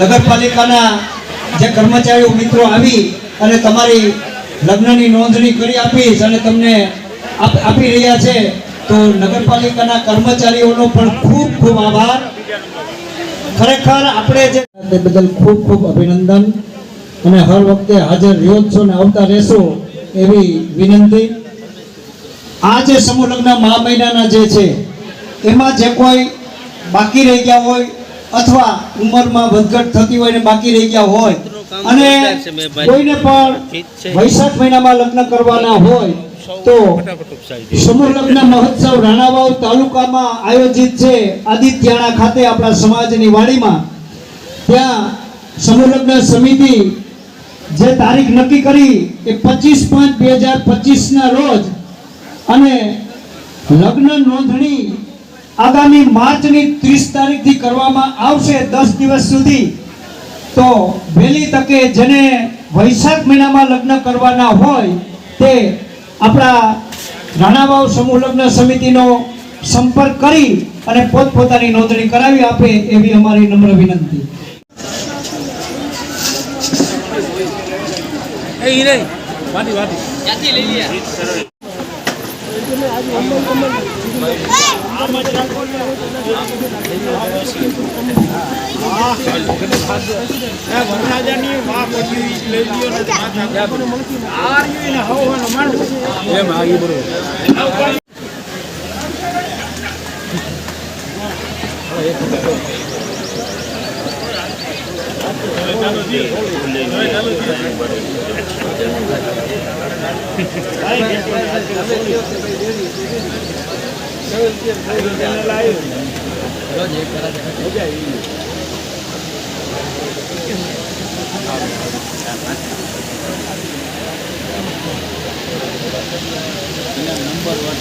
નગરપાલિકાના જે કર્મચારીઓ મિત્રો આવી અને તમારી લગ્નની નોંધણી કરી આપીશ અને તમને આપી રહ્યા છે, તો નગરપાલિકાના કર્મચારીઓનો પણ ખૂબ ખૂબ આભાર. ખરેખર આપણે જે બદલ ખૂબ ખૂબ અભિનંદન અને હર વખતે હાજર રહ્યો છો ને આવતા રહેશો એવી વિનંતી. આ જે સમૂહ લગ્ન મહા મહિનાના જે છે, એમાં જે કોઈ બાકી રહી ગયા હોય અથવા ઉંમરમાં વધઘટ થતી હોય ને બાકી રહી ગયા હોય અને કોઈને પણ વૈશાખ મહિનામાં લગ્ન કરવાના હોય તો સમૂહ લગ્ન મહોત્સવ રાણાવાવ તાલુકામાં આયોજિત છે આદિત્યાણા ખાતે આપણા સમાજની વાડીમાં. ત્યાં સમૂહ લગ્ન સમિતિ જે તારીખ નક્કી કરી એ પચીસ પાંચ બે હજાર પચીસના રોજ અને લગ્ન નોંધણી આગામી માર્ચની ત્રીસ તારીખથી કરવામાં આવશે દસ દિવસ સુધી. તો વહેલી તકે જેને વૈશાખ મહિનામાં લગ્ન કરવાના હોય તે આપણા રાણાવાવ સમૂહ લગ્ન સમિતિનો સંપર્ક કરી અને પોતપોતાની નોંધણી કરાવી આપે એવી અમારી નમ્ર વિનંતી. એ નહીં. વાટી વાટી વરરાજાની લઈ લ્યો? ને માથા આ રહ્યું ને હવ હવ માણું એમ આ ઈ બરોબર નંબર વન